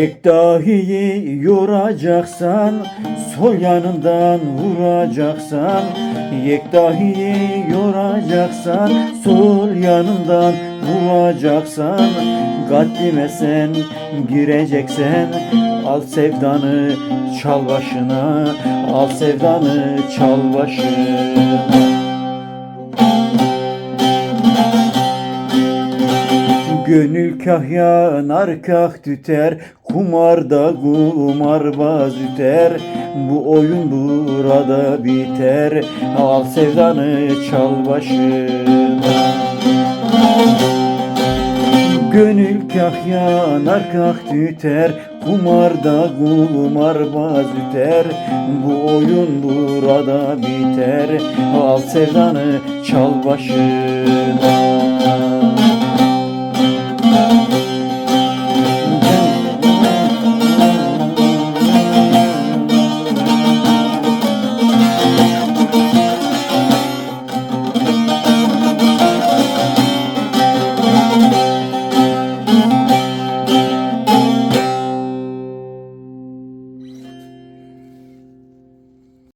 Yektahiyi yoracaksan Sol yanından vuracaksan Yektahiyi yoracaksan Sol yanından vuracaksan Gaddime sen gireceksen Al sevdanı çal başına Al sevdanı çal başına. Gönül kah yanar kah tüter Kumarda kumarbaz üter Bu oyun burada biter. Al sevdanı çal başına. Gönül kah yanar kah tüter Kumarda kumarbaz üter Bu oyun burada biter. Al sevdanı çal başına